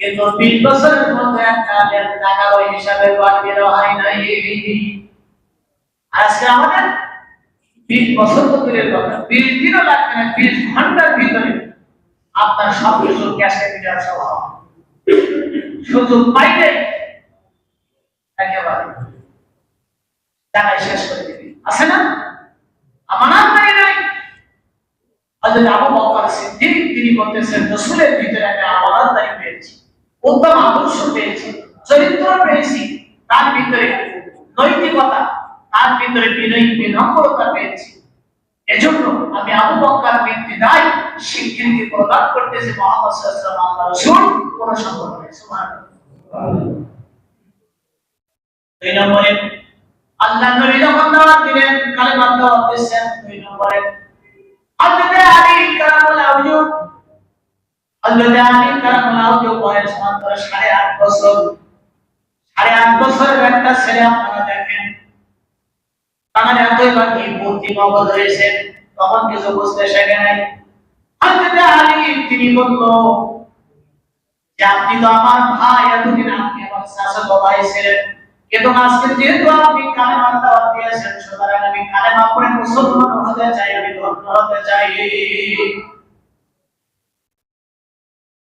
কিন্তু বিশ বছরের মধ্যে একটা টাকার ওই হিসাবে বাড়বে হয় নাই আজকে আমাদের বিশ বছর তো দূরের কথা, বিশ দিনও লাগবে না, বিশ ঘণ্টার ভিতরে আপনার সব কিছু ক্যাশে মিটার স্বভাব সুযোগ পাইলে একেবারে টাকাই শেষ করে দিবি। আছে না? আমানত নাই নাই। হযরত আবু বকর সিদ্দিক তিনি বলতেছেন, রাসূলের ভিতরে আমি আমানতদারি পেয়েছি উত্তম আদর্শ পেয়েছি, চরিত্র পেয়েছি, তার ভিতরে নৈতিকতা, তার ভিতরে বিনয়ী বিনম্রতা পেয়েছি। এজন্য আমি আবু ব্যক্তি দায় স্বীকৃতি প্রদান রাসূল, কোন সম্পর্ক নেই। সুবহানাল্লাহ। দুই নম্বরে, আল্লাহ নবী যখন দাওয়াত দিলেন দাওয়াত দুই নম্বরে আলী আউজুব তিনি বলল আপনি তো আমার ভাই, এতদিন আপনি আমার শাসক ছিলেন। আজকে যেহেতু আপনি দিয়েছেন, সুতরাং আমি মুসলমান হতে চাই, আমি ধন্য হতে চাই।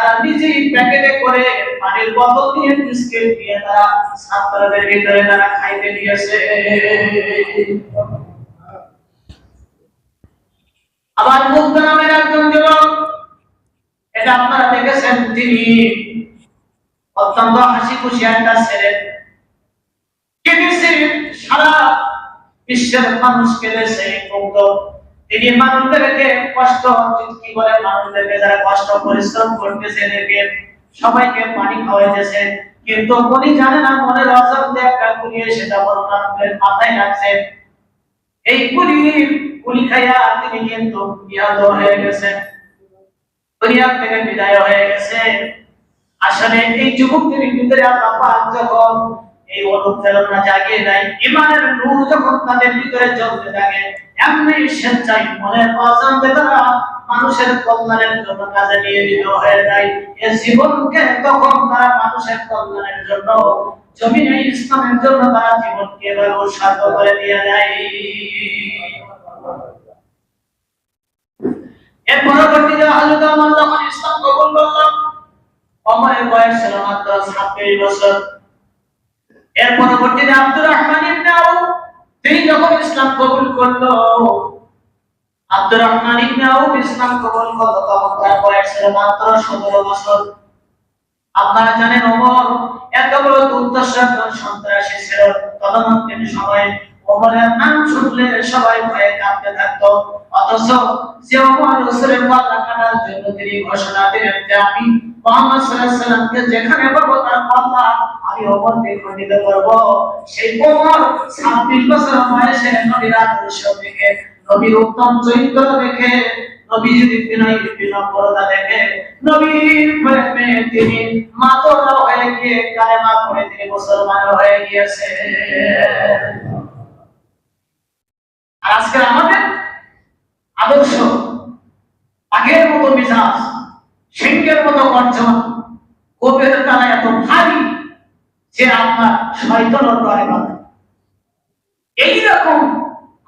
তারা নিজেই প্যাকেটে করে পানির বোতল দিয়ে বিস্কিট দিয়ে তারা ছাত্রদের ভিতরে তারা খাইতে দিয়েছে আবার মুক্ত নামের একজন যুবক এটা আপনারা দেখেছেন তিনি অত্যন্ত হাসি খুশি একটা ছেলে। সারা বিশ্বের মানুষকে দেশে মুগ্ধ তিনি মানুষদেরকে কষ্ট, কি বলে মানুষদেরকে যারা কষ্ট, পরিশ্রম করতেছে, এদেরকে সবাইকে পানি খাওয়াইতেছে। কিন্তু উনি জানে না, মনের অজাব দিয়ে একটা কুলি সেটা বর্ণনার মাথায় রাখছে। এই কুলি কুলি খাইয়া তিনি কিন্তু নিহত হয়ে গেছেন। দুনিয়া থেকে বিদায় হয়ে গেছে। আসলে এই যুবকদের ভিতরে আল্লাহ পাক যখন এই অনুপ্রেরণা জাগিয়ে দেয় ইমানের নূর যখন তাদের ভিতরে জ্বলতে থাকে এমনি স্বেচ্ছায় মনের পছন্দে তারা মানুষের কল্যাণের জন্য কাজে নিয়োজিত হয়ে যায়। এ জীবনকে তখন তারা মানুষের কল্যাণের জন্য, জমিনে ইসলামের জন্য তারা জীবনকে এভাবে উৎসর্গ করে দিয়ে দেয় এর পরবর্তীতে হযরত ওমর যখন ইসলাম কবুল করলাম ওমরের বয়স ছিল মাত্র 26 বছর। এর পরবর্তীতে আব্দুর রহমান ইবনে আউফ তিনি যখন ইসলাম কবুল করল আব্দুর রহমান ইবনে ইসলাম কবুল করল তখন তার বয়স ছিল মাত্র 17 বছর। আপনারা জানেন ওমর, এত বড় দুর্দশা সন্ত্রাসী ছিল। তদন্তকালীন সময়ে ওমরের নাম শুনলে সবাই ভয়ে কাঁপতে থাকতো। অথচ যে ওমর রাসূলের পাল্লা কাটার জন্য তিনি ঘোষণা দিলেন যে আমি সাল্লাল্লাহু যেখানে পাবো তার আমি করব। সেই ওমর 26 বছর বয়সে নবীর আদর্শ নবীর উত্তম চরিত্র দেখে, নবী যদি বিনয় দেখে, নবীর প্রেমে তিনি হয়ে গিয়ে কালেমা পড়ে তিনি মুসলমান হয়ে গিয়েছে আজকে আমাদের আদর্শ। আগের মতো মিজাজ, সিংহের মতো অর্জন কোপের তারা এত ভারী যে আপনার শয়তনের ডরে বাঁধে। এইরকম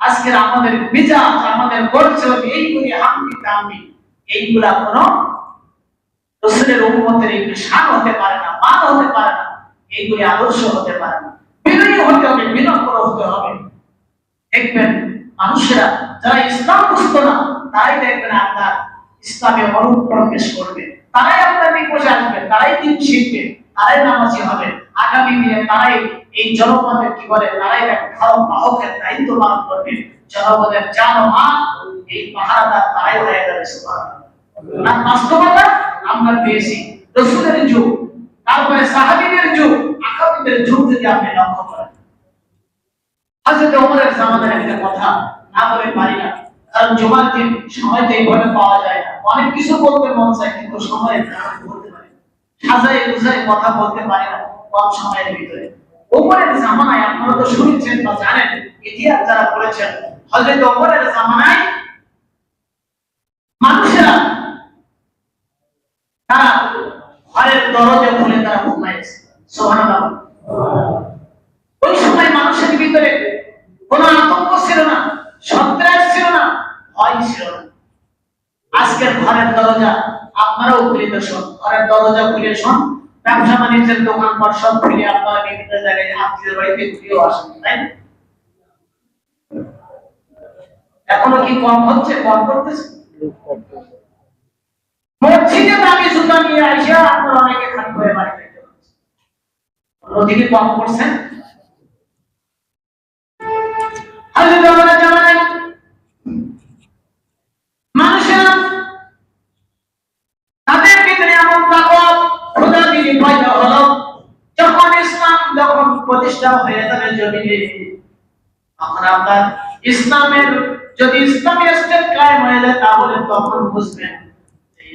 আজকের আমাদের মিজাজ, আমাদের গর্জন, এইগুলি হামকি দামনি এইগুলা কোনো রসুলের উম্মতের এইগুলি শান হতে পারে না মান হতে পারে না, এইগুলি আদর্শ হতে পারে না। বিনয়ী হতে হবে বিনম্র হতে হবে। দেখবেন মানুষেরা যারা ইসলাম বুঝতো না, তারাই দেখবেন আপনার ইসলামে অনুপ্রবেশ করবে। তারাই আপনার নিকটে আসবে, তারাই দিন শিখবে, তারাই নামাজি হবে। আগামী দিনে তারাই এই জনপদের কি বলে, তারাই এক ভালো বাহকের দায়িত্ব পালন করবে। জনপদের মান এই পাহারাদার তারাই হয়ে যাবে আর বাস্তবতা আমরা পেয়েছি। রসুলের যুগ, তারপরে সাহাবীদের যুগ, আকাবিদের যুগ যদি আপনি লক্ষ্য করেন হযরত ওমরের জামানার একটা কথা না বলে পারি না। কারণ জুমার দিন সময় তো এইভাবে পাওয়া যায় না। অনেক কিছু বলতে মন চায়, কিন্তু কারণে বলতে পারি। সাজায় বুঝায় কথা বলতে পারি না কম সময়ের ভিতরে। ওমরের জামানায় আপনারা তো শুনেছেন বা জানেন, ইতিহাস যারা পড়েছেন, হযরত ওমরের জামানায় মানুষেরা তারা ঘরের দরজা খুলে তারা ঘুমাইছে সুবহানাল্লাহ ওই সময় মানুষের ভিতরে কোনো আতঙ্ক ছিল না সন্ত্রাস ছিল না ভয় আজকের ঘরের দরজা আপনারাও খুলে ঘরের দরজা খুলে শোন ব্যবসা বাণিজ্যের দোকান পাট সব খুলে আপনারা বিভিন্ন জায়গায় আত্মীয় বাড়িতে আসেন, তাই? এখনও কি কম হচ্ছে? কম করতেছে? আপনারা অনেকে খান হয়ে বাড়ি খাইতে পারছে ওদিকে কম করছেন? প্রতিষ্ঠা হয়ে যাবে জমিনে তখন আপনার ইসলামের, যদি ইসলামী স্টেট কায়েম হয়ে যায়, তাহলে তখন বুঝবেন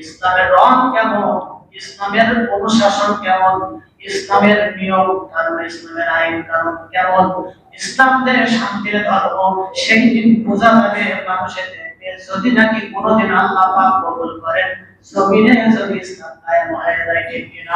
ইসলামের রং কেমন, ইসলামের অনুশাসন কেমন, ইসলামের নিয়ম কানুন, ইসলামের আইন কানুন কেমন, ইসলাম যে শান্তির ধর্ম, সেই দিন বোঝা যাবে মানুষের যদি নাকি কোনোদিন আল্লাহ পাক কবুল করেন, জমিনে যদি ইসলাম কায়েম হয়ে যায়, ঠিক কিনা?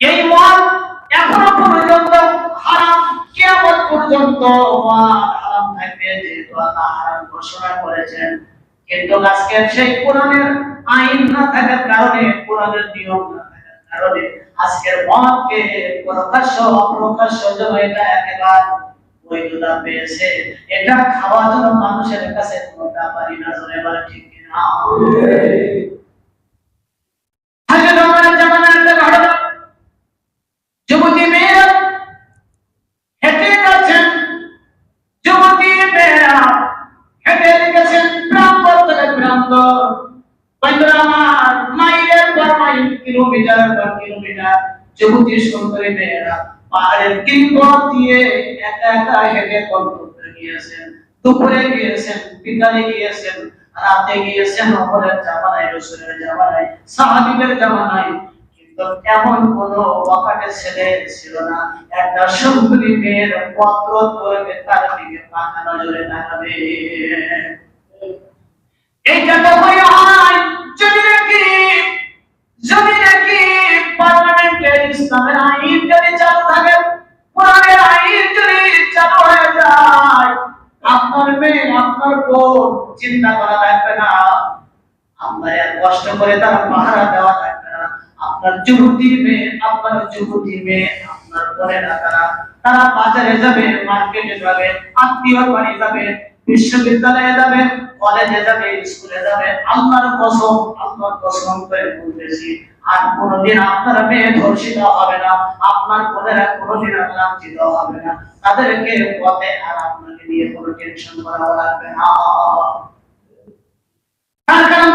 এই মদ এখনও পর্যন্ত হারাম কিয়ামত পর্যন্ত মদ হারাম থাকবে যেহেতু আল্লাহ হারাম ঘোষণা করেছেন। কিন্তু আজকে সেই কোরআনের আইন না থাকার কারণে কোরআনের নিয়ম না থাকার কারণে আজকের মদকে প্রকাশ্য অপ্রকাশ্য এটা একেবারে বৈধতা পেয়েছে এটা খাওয়ার জন্য মানুষের কাছে কোনো ব্যাপারই না বলে ঠিক কিনা। জামানার একটা যুবতী সুন্দরী মেয়েরা পাহাড়ের কিংবর দিয়ে একা একা হেঁটে গন্তব্যে গিয়েছেন, দুপুরে গিয়েছেন, বিকালে গিয়েছেন, রাতে গিয়েছেন কিন্তু এমন কোন ওয়াকাটে ছেলে ছিল না। একটা সুন্দরী মেয়ের পত্র করবে তার দিকে পাকা নজরে তাকাবে। হয় যদি ইসলামের আইন যদি চালু থাকে কোরআনের আইন যদি চালু হয়ে যায় আপনার মেয়ে আপনার বোন চিন্তা করা লাগবে না আপনার আর কষ্ট করে তারা পাহারা দেওয়া লাগবে না আপনার যুবতী মেয়ে আপনার যুবতী মেয়ে আপনার বোনেরা তারা তারা বাজারে যাবে মার্কেটে যাবে আত্মীয় বাড়ি যাবে বিশ্ববিদ্যালয়ে যাবে কলেজে যাবে স্কুলে যাবে, আল্লাহর কসম আল্লাহর কসম করে বলতেছি, আর কোনোদিন আপনার মেয়ে ধর্ষিত হবে না, আপনার কোনেরা কোনোদিন লাঞ্ছিত হবে না। তাদেরকে পথে আর আপনাকে নিয়ে কোনো টেনশন করা লাগবে না। তার কারণ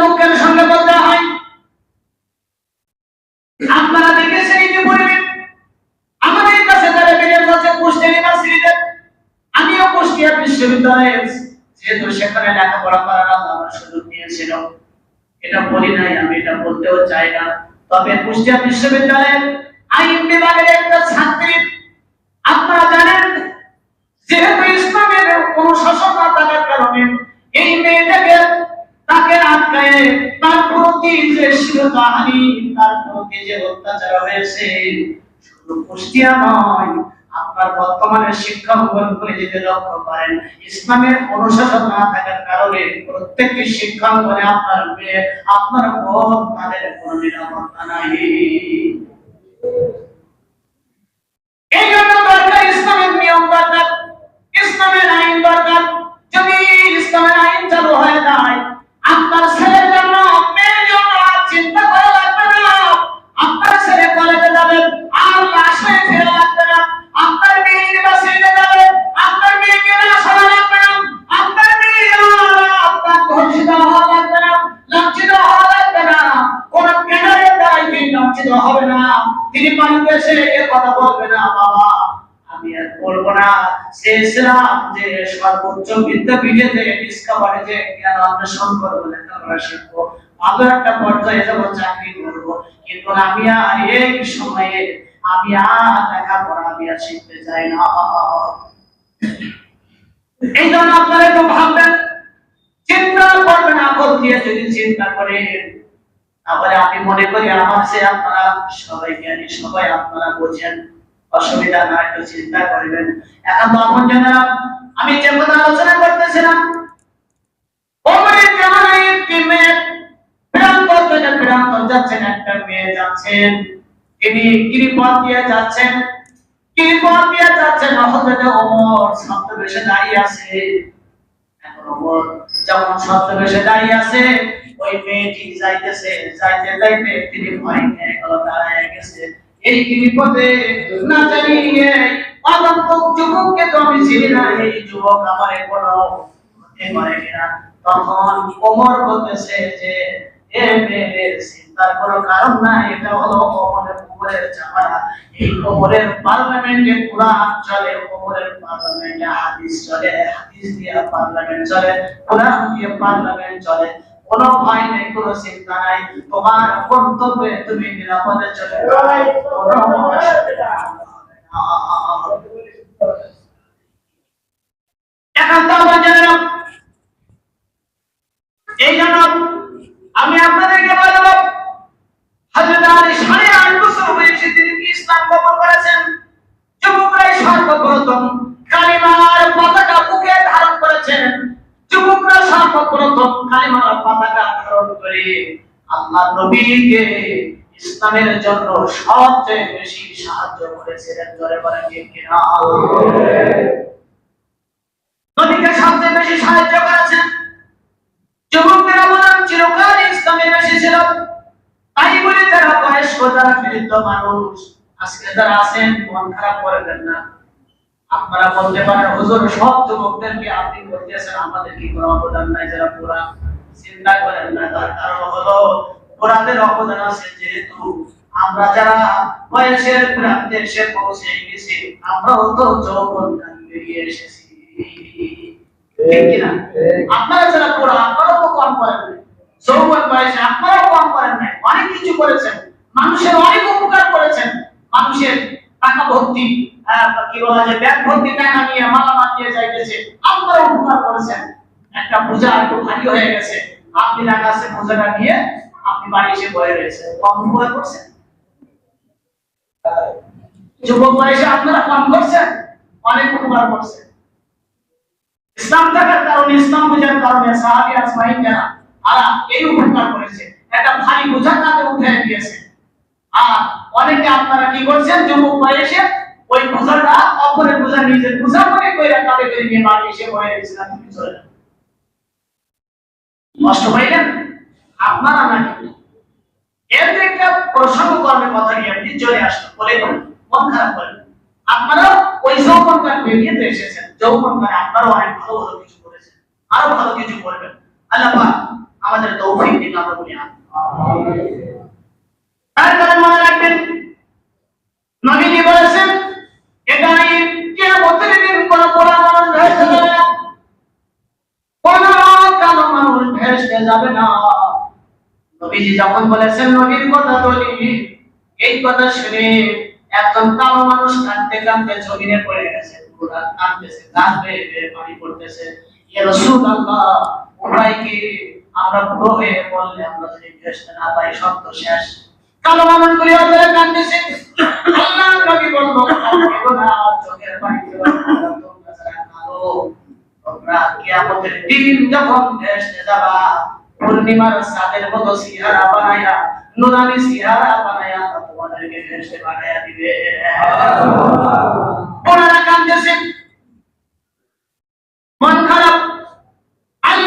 লেখাপড়া করার আল্লাহ আমার সুযোগ দিয়েছিল। এটা বলি নাই, আমি এটা বলতেও চাই না। তবে কুষ্টিয়া বিশ্ববিদ্যালয়ের আইন বিভাগের একটা ছাত্রী, আপনারা জানেন, যেহেতু ইসলামের অনুশাসন না থাকার কারণে এই মেয়েটাকে তাকে আটকায় তার প্রতি যে শিরোধাহানি তার প্রতি যে অত্যাচার হয়েছে। শুধু কুষ্টিয়া নয় আপনার বর্তমানে শিক্ষা ভবন করে যদি লক্ষ্য করেন, ইসলামের অনুশাসন না থাকার কারণে প্রত্যেকটি শিক্ষা ভবনে আপনার মেয়ে, আপনার বোন, তাদের কোনো নিরাপত্তা নাই। লেখাপড়া শিখব। ভালো একটা পর্যায়ে যাব, চাকরি করব। কিন্তু আমি আর এই সময়ে, আমি আর লেখাপড়া, আমি আর শিখতে চাই না। এই জন্য আপনারা একটু ভাববেন, চিন্তা করবেন দিয়ে যদি চিন্তা করেন আমি মনে করি আমার সে আপনারা, সবাই জ্ঞানী সবাই আপনারা বোঝেন। অসুবিধা না, একটু চিন্তা করবেন। এখন আমি যে কথা আলোচনা করতেছিলাম একটি মেয়ে থেকে প্রান্তর যাচ্ছেন একটা মেয়ে যাচ্ছেন। তিনি দিয়ে যাচ্ছেন দিয়ে যাচ্ছেন। হজরত ওমর দাঁড়িয়ে আছে। এখন ওমর যখন দাঁড়িয়ে আছে, ওই মেয়েটি যাইতেছে, যাইতে যাইতে তিনি ভয় গেল দাঁড়ায় গেছে। এই গিরিপথে না জানি অগন্তক যুবককে তো আমি চিনি না, এই যুবক আমার কোনো পারে কিনা তখন ওমর বলতেছে যে এ মেয়ের চিন্তার কোনো কারণ নাই এটা হলো ওমরের ওমরের জামানা এই ওমরের পার্লামেন্টে কোরআন চলে ওমরের পার্লামেন্টে হাদিস চলে হাদিস দিয়ে পার্লামেন্ট চলে কোরআন দিয়ে পার্লামেন্ট চলে কোনো ভয় নেই কোনো চিন্তা নাই তোমার গন্তব্যে তুমি নিরাপদে চলে যাও কোনো অসুবিধা হবে না। এখন তো আমার জন্য এই জন্য আমি আপনাদেরকে বলব হযরত আলী সাড়ে আট বছর বয়সে তিনি কি ইসলাম কবুল করেছেন? যুবকরাই সর্বপ্রথম কালিমার পতাকা বুকে ধারণ করেছেন। যুবকরা সর্বপ্রথম কালিমার পতাকা ধারণ করে আল্লাহ নবীকে ইসলামের জন্য সবচেয়ে বেশি সাহায্য করেছিলেন জোরে বলেন কিনা? নবীকে সবচেয়ে বেশি সাহায্য করেছেন তাই বলে যারা বয়স্ক যারা বৃদ্ধ মানুষ আজকে যারা আছেন মন খারাপ করবেন না। আপনারা বলতে পারেন হুজুর সব যুবকদেরকে আপনি বলতেছেন আমাদের কি কোনো অবদান নাই? যারা পুরা চিন্তা করেন না। তার কারণ হলো ওরাদের অবদান আছে যেহেতু আমরা যারা বয়সের প্রান্তে এসে পৌঁছে গেছি আমরাও তো যৌবন কাল বেরিয়ে এসেছি। ঠিক কিনা? আপনারা যারা পুরা আপনারাও তো কম করেন যৌবন বয়সে আপনারাও কম করেন নাই। অনেক কিছু করেছেন। মানুষের অনেক উপকার করেছেন। মানুষের টাকা ভর্তি কি বলা যায়, ব্যাগ ভর্তি টাকা নিয়ে মালামাল নিয়ে যাইতেছে। আপনারা উপকার করেছেন। একটা পূজা একটু ভারী হয়ে গেছে। আপনি আছে পূজাটা নিয়ে আপনি বাড়ি এসে বয়ে রয়েছে কম উপকার করছেন যুবক বয়সে আপনারা কম করছেন? অনেক উপকার করছেন। ইসলাম থাকার কারণে, ইসলাম বোঝার কারণে সাহাবী আজমাইন যারা তারা এই উপকার করেছে। একটা ভারী বোঝা কাঁধে উঠে দিয়েছে। আর অনেকে আপনারা কি করছেন? যুবক বয়সে ওই বোঝাটা, অপরের বোঝা নিজের বোঝা করে কাঁধে করে নিয়ে বাড়ি এসে বয়ে দিয়েছিলাম তুমি চলে। কষ্ট পাইলেন? আপনারা নাকি? এর একটা প্রসঙ্গ কর্মে কথা নিয়ে আপনি চলে আসলো বলে মন খারাপ করেন। আপনারা ওই যৌবনকার বেরিয়ে তো এসেছেন। যৌবনকারে আপনারাও অনেক ভালো ভালো কিছু করেছেন। আরও ভালো কিছু করবেন। আল্লাহ আমাদের তৌফিক দিন আমরা বলি। তারপরে মনে রাখবেন, নবীজি বলেছেন এটা কিয়ামতের দিন কোন পোড়া ভেসে যাবে না? কোন কালো মানুষ ভেসে যাবে না। নবীজি যখন বলেছেন, নবীর কথা বলি, এই কথা শুনে একজন কালো মানুষ কাঁদতে কাঁদতে জমিনে পড়ে গেছে, পুরা কাঁদতেছে বেয়ে পানি পড়তেছে ইয়া রাসূলুল্লাহ উপায় কি আমরা বুড়ো বললে আমরা যদি ভেসতে না পাই সব শেষ। কালো মানুষ গুলি ধরে কান্দিছে আল্লাহ নবী বলল না চোখের পানি তোমরা যারা কালো তোমরা কিয়ামতের দিন যখন ভেসে যাবা পূর্ণিমার চাঁদের মতো সিহারা বানায়া নুরানি সিহারা বানায়া তোমাদেরকে ভেসে বানায়া দিবে। ওনারা কান্দেছে মন খারাপ।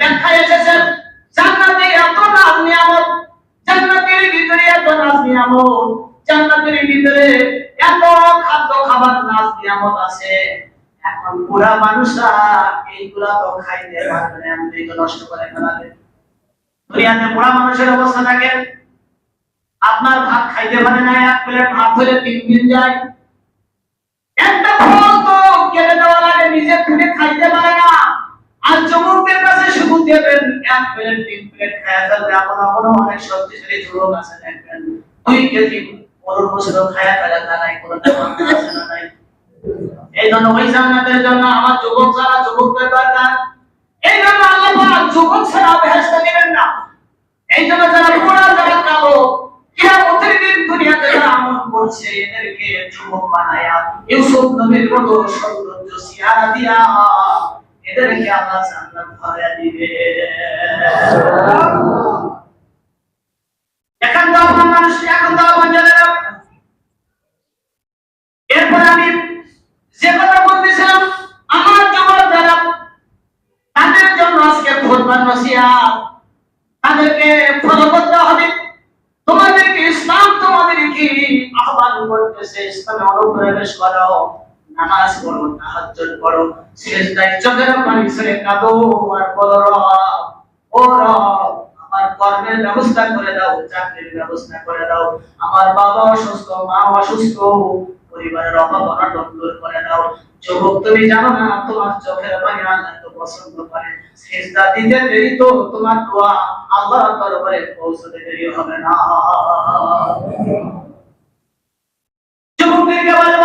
ব্যাখ্যা এসেছে জান্নাতে এত নাজ নিয়ামত, জান্নাতের ভিতরে এত নাজ নিয়ামত, জান্নাতের ভিতরে এত খাদ্য খাবার নাজ নিয়ামত আছে। এখন বুড়া মানুষরা এইগুলা তো খাইতে পারবে না তো নষ্ট করে ফেলাবে। দুনিয়াতে বুড়া মানুষের অবস্থা থাকে, আপনার ভাত খাইতে পারে না, এক প্লেট ভাত হলে তিন দিন যায়। একটা ফল তো কেটে দেওয়া লাগে নিজে খুলে খাইতে পারে না আর যুবকদের কাছে শুধু দেবেন এক প্লেট তিন প্লেট খায়া ফেলবে এমন এমন অনেক শক্তিশালী যুবক আছে দেখবেন দুই কেজি গরুর গোশত খায়া ফেলে তা নাই কোনো এই জন্য ওই জান্নাতের জন্য আমার যুবক যারা যুবকদের দরকার এই জন্য আল্লাহ পাক যুবক ছাড়া বেহেশতে দিবেন না এই জন্য যারা বুড়া যারা কালো কিয়ামতের দিন দুনিয়াতে যারা আমল করছে এদেরকে যুবক বানায়া ইউসুফ নবীর মতো সৌন্দর্য সিয়ারা দিয়া এদেরকে আল্লাহ জান্নাত ভরে দিবে এখন তো আপনার মানুষ এখন তো আমার জানেন এরপর আমি যে কথা বলতেছিলাম আমার যুবক যারা তাদের জন্য আজকে খোদবার নসিহাত তাদেরকে ফলো করতে হবে তোমাদেরকে ইসলাম তোমাদেরকে আহ্বান করতেছে ইসলামে অনুপ্রবেশ করো নামাজ পড়ো, তাহাজ্জুদ পড়ো, সেজদায় চোখের পানি ছেড়ে কাঁদো আর বলো, রব, ও রব, আমার কর্মের ব্যবস্থা করে দাও, চাকরির ব্যবস্থা করে দাও, আমার বাবা অসুস্থ মা অসুস্থ, পরিবারের অভাব অনটন দূর করে দাও। যুবক, তুমি জানো না, তোমার চোখের পানি আল্লাহ তো পছন্দ করে সেজদা দিতে দেরি তো, তোমার দোয়া আল্লাহর দরবারে পৌঁছতে দেরি হবে না। যুবকদেরকে বলব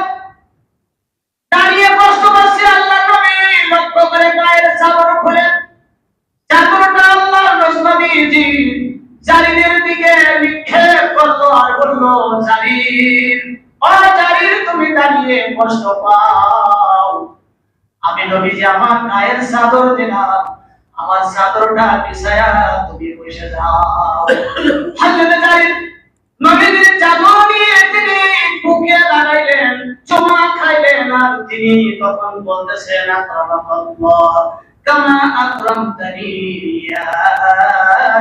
কষ্ট পাও। আমি নবীজি আমার গায়ের চাদর দিলাম। আমার চাদরটা বিছায়া তুমি বসে যাও।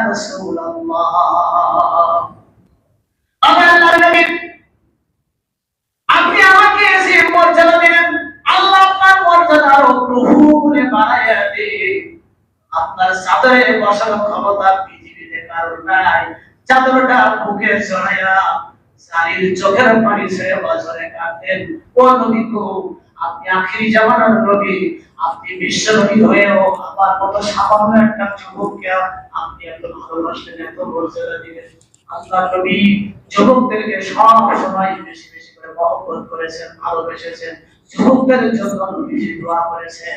রাসূলুল্লাহ। আমার আপনি আমাকে যে মর্যাদা দিলেন আল্লাহ আপনার মর্যাদা আরও বহুগুণে বাড়াইয়া দিন আপনার চাদরে বসার ক্ষমতা পৃথিবীতে কারণ নাই। চাদরটা বুকে চড়াইয়া সারির চোখের পানি ছেড়ে বছরে কাঁদতেন ও নবী গো, আপনি আখিরি জামানার নবী। আপনি বিশ্ব নবী হয়েও আমার মতো সামান্য একটা যুবককে আপনি এত ভালোবাসলেন, এত মর্যাদা দিলেন। আল্লাহ নবী যুবকদেরকে সব সময় বেশি বেশি করে মহব্বত করেছেন, ভালোবেসেছেন। যুবকদের জন্য নবীজি দোয়া করেছেন।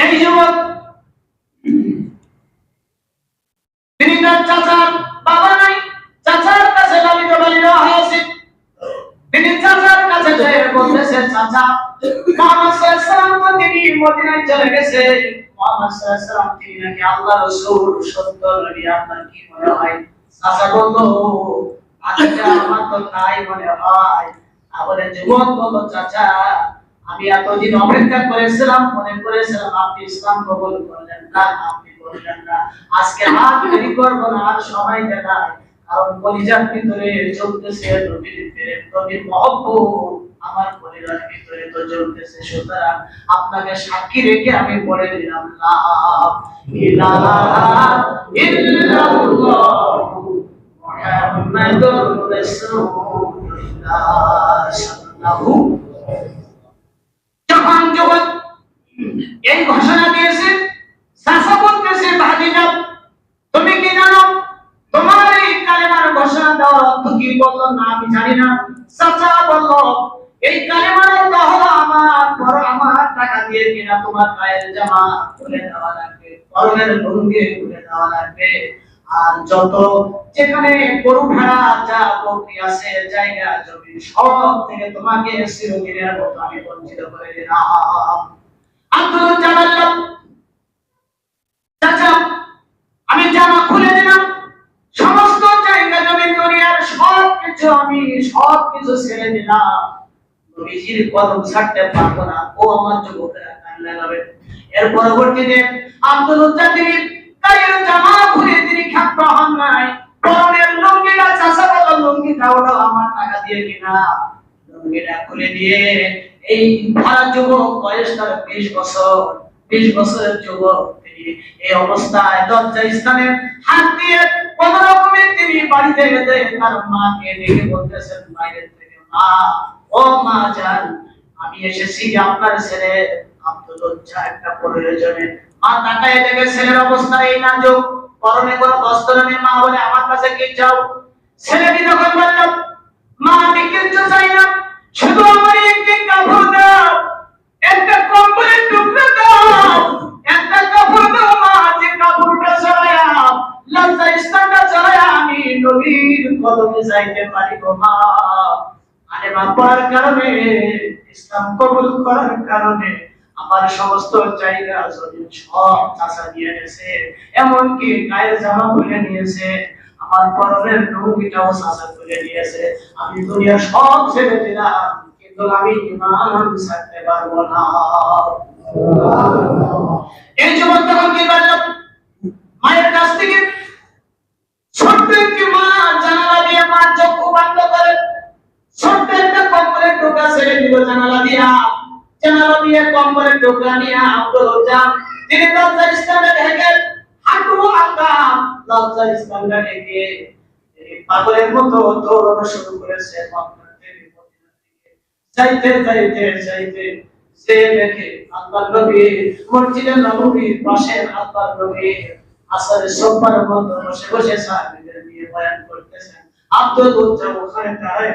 এই যুবক? তিনি তার চাচার বাবা নাই, চাচার কাছে লালিত পালিত হয়েছে। তিনি চাচার কাছে যেয়ে বলতেছে, চাচা মোহাম্মদ সাল্লাল্লাহু তিনি মদিনায় চলে গেছে। মোহাম্মদ সাল্লাল্লাহু তিনি নাকি আল্লাহ রাসূল, সত্য নবী, আপনার কি মনে হয়? চাচা বলল আচ্ছা আমার তো তাই মনে হয়। তাহলে যুবক বলল, চাচা আমি এতদিন অপেক্ষা করেছিলাম, মনে করেছিলাম আপনি ইসলাম কবুল করলেন না, আপনি করলেন না। আজকে আর দেরি করব না, আর সময় দেখায় কারণ কলিজার ভিতরে চলতেছে নবীর নবীর মহব্বত। আমার পরিবারের ভিতরে তো চলতেছে, সুতরাং আপনাকে সাক্ষী রেখে আমি বলে দিলাম, লা ইলাহা যখন এই ঘোষণা দিয়েছে চাষা বলতেছে ভাগিনা তুমি কি জানো? তোমার এই কালেমার ঘোষণা দেওয়ার অর্থ কি বলল? না, আমি জানি না। চাচা বলল, এই কালেমার অর্থ হলো আমার বড় আমার টাকা দিয়ে কিনা তোমার গায়ের জামা খুলে দেওয়া লাগবে, পরনের লুঙ্গি খুলে দেওয়া লাগবে। আর যত যেখানে গরু ভেড়া যা বকরি আছে, জায়গা, জমি, সব থেকে তোমাকে মতো আমি বঞ্চিত করে দিলাম। আব্দুল জামাল চাচা, আমি জামা খুলে দিলাম। সমস্ত জায়গা, জমি, দুনিয়ার সব কিছু আমি সব কিছু ছেড়ে দিলাম। নবীজির কদম ছাড়তে পারব না। ও আমার যুবকেরা কান লাগাবে। এর পরবর্তীতে আব্দুল গায়ের জামা খুলে তিনি খাদ্য হন নাই। লুঙ্গিটা চাষা বলো লুঙ্গিটা আমার টাকা দিয়ে কিনা। লুঙ্গিটা খুলে দিয়ে এই যুবক বয়স তার বিশ বছর, বিশ বছরের যুবক তিনি এই অবস্থায় লজ্জা স্থানে হাত দিয়ে কোন রকমের তিনি বাড়িতে তার মাকে ডেকে বলতেছেন থেকে মা, ও মা যান, আমি এসেছি আপনার ছেলে। আব্দুল একটা প্রয়োজনে মা তাকায় দেখে ছেলের অবস্থা এই নাজুক। পরনে কোনো বস্ত্র নেই মা বলে, আমার কাছে কি চাও? ছেলেটি তখন বলল, মা, আমি কিচ্ছু চাই না। শুধু আমার একটি কাপড় দাও। একটা কম্বলের টুকরো দাও। একটা কাপড় দাও, মা, যে কাপড়টা ছড়ায়া লজ্জা স্থানটা ছড়ায়া আমি, নবীর কদমে যাইতে পারি গো মা। আরে পড়ার কারণে, ইসলাম কবুল করার কারণে আমার সমস্ত জায়গা জমিন সব চাষা নিয়ে গেছে, এমনকি গায়ের জামা খুলে নিয়েছে, আমার পরনের লুঙ্গিটাও চাষা খুলে নিয়েছে। আমি দুনিয়া সব ছেড়ে দিলাম, কিন্তু আমি ইমান ছাড়তে পারব না। এই যুবক তখন কি করল? মায়ের কাছ থেকে ছোট্ট একটি মা জানালা দিয়ে মা চক্ষু বন্ধ করে ছোট্ট একটা কম্বলের টোকা ছেড়ে দিল জানালা দিয়া। নিয়ে আব্দুল তিনি লজ্জা ইসলামে হাঁটু আলগা লজ্জা ইসলামে পাগলের মতো দৌড়ানো শুরু করেছে। যাইতে যাইতে যাইতে, সে দেখে আল্লাহ নবী মসজিদের নববীর পাশে আল্লাহ নবী সোমবার মতো বসে বসে নিয়ে বয়ান করতেছেন। আব্দুল ওখানে দাঁড়ায়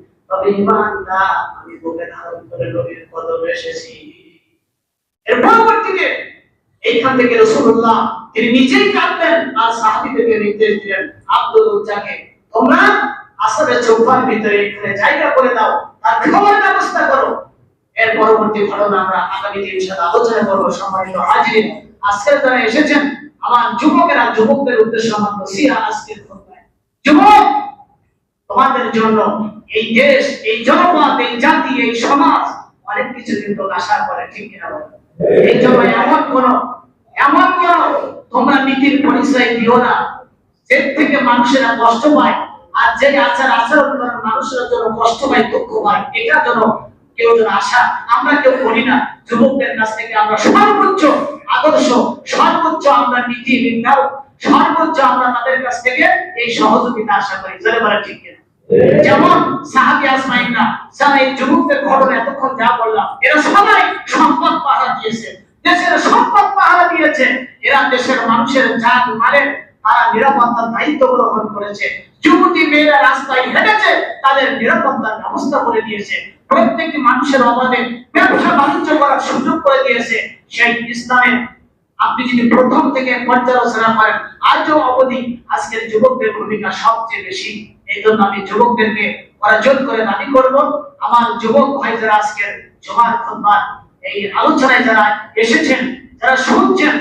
তবে ঈমানটা আমি বুকে ধারণ করে নবীর কদমে এসেছি। এর পরবর্তীতে এইখান থেকে রসুল্লাহ তিনি নিজেই কাঁদলেন আর সাহাবিদেরকে নির্দেশ দিলেন আব্দুল উজ্জাকে তোমরা আসরের চৌপার ভিতরে এখানে জায়গা করে দাও আর খাওয়ার ব্যবস্থা করো। এর পরবর্তী ঘটনা আমরা আগামী দিন সাথে আলোচনা করব, সম্মানিত হাজির আজকের যারা এসেছেন, আমার যুবকেরা, যুবকদের উদ্দেশ্যে আমার নসিহা আজকের যুবক! তোমাদের জন্য এই দেশ, এই জনপদ এই জাতি, এই সমাজ অনেক কিছু কিন্তু আশা করে, ঠিক কিনা এই জন্য এমন কোন এমন কোন তোমরা নীতির পরিচয় দিও না। যে থেকে মানুষেরা কষ্ট পায়, আর যে আচার, আচরণ করেন মানুষেরা যেন কষ্ট পায়, দুঃখ পায়, এটা যেন কেউ যেন আশা, আমরা কেউ করি না। যুবকদের কাছ থেকে আমরা সর্বোচ্চ আদর্শ, সর্বোচ্চ আমরা নীতি নির্ধারণ সর্বোচ্চ আমরা তাদের কাছ থেকে এই সহযোগিতা আশা করি। বলা ঠিক কিনা? যেমন সাহাবি আসমাইনা এই যুবকদের ঘটনা এতক্ষণ যা বললাম, এরা সবাই সম্পদ পাহারা দিয়েছে। দেশের সম্পদ পাহারা দিয়েছে। এরা দেশের মানুষের জান মারেন তারা নিরাপত্তার দায়িত্ব গ্রহণ করেছে। যুবতী মেয়েরা রাস্তায় হেঁটেছে, তাদের নিরাপত্তার ব্যবস্থা করে দিয়েছে। প্রত্যেকটি মানুষের অভাবে ব্যবসা বাণিজ্য করার সুযোগ করে দিয়েছে। সেই ইসলামের আপনি যদি প্রথম থেকে পর্যালোচনা করেন, আজও অবধি আজকের যুবকদের ভূমিকা সবচেয়ে বেশি। এই জন্য আমি যুবকদেরকে অর্জন করে দাবি করব। আমার যুবক ভাই যারা আজকের জমার খুতবার এই আলোচনায় যারা এসেছেন, যারা শুনছেন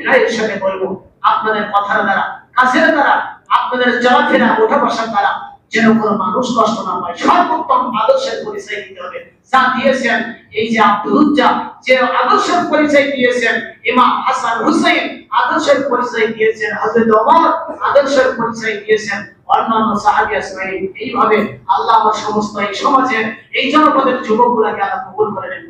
এরা হিসাবে বলব, আপনাদের কথার দ্বারা কাজের দ্বারা, আপনাদের চলাফেরা ওঠা বসার দ্বারা যেন কোনো মানুষ কষ্ট না পায় সর্বোত্তম আদর্শের পরিচয় দিতে হবে। যা দিয়েছেন, এই যে আব্দুলুজ্জা যে আদর্শের পরিচয় দিয়েছেন, ইমাম হাসান হুসাইন, আদর্শের পরিচয় দিয়েছেন, হযরত ওমর, আদর্শের পরিচয় দিয়েছেন অন্যান্য সাহাবী আসমাইন এইভাবে আল্লাহ আমার সমস্ত এই সমাজের এই জনপদের যুবকগুলোকে আল্লাহ কবুল করে নেন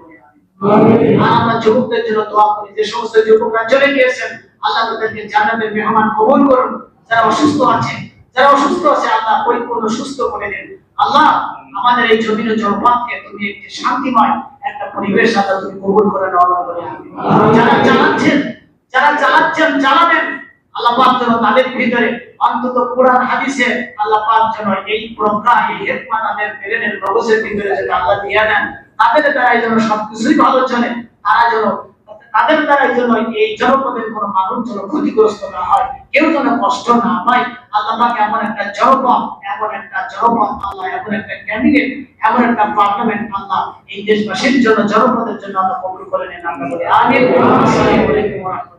আর আমরা যুবকদের জন্য দোয়া করি যে সমস্ত যুবকরা চলে গিয়েছেন আল্লাহ তাদেরকে জান্নাতের মেহমান কবুল করুন। যারা অসুস্থ আছে যারা অসুস্থ আছে আল্লাহ পরিপূর্ণ সুস্থ করে দেন আল্লাহ আমাদের এই জমিন ও জনপদকে তুমি একটি শান্তিময় একটা পরিবেশ আল্লাহ তুমি কবুল করে নাও যারা চালাচ্ছেন যারা চালাচ্ছেন চালাবেন আল্লাহ তাদের ভিতরে অন্তত কোরআন, হাদিসে আল্লাহ পাক যেন এই প্রজ্ঞা, এই হেকমা তাদের ব্রেনের মগজের ভিতরে যেন আল্লাহ দিয়ে দেন, তাদের দ্বারাই যেন সবকিছুই ভালো চলে, তারা যেন, তাদের দ্বারাই যেন এই জনপদের কোনো মানুষ যেন ক্ষতিগ্রস্ত না হয়, কেউ যেন কষ্ট না পায়। আল্লাহ পাক এমন একটা জনপদ, এমন একটা জনপদ, আল্লাহ এমন একটা ক্যাবিনেট এমন একটা পার্লামেন্ট আল্লাহ এই দেশবাসীর জন্য, জনপদের জন্য আল্লাহ কবুল করে নেন। আমরা বলি, আমিন। আসসালামু আলাইকুম ওয়া রাহমাতুল্লাহ।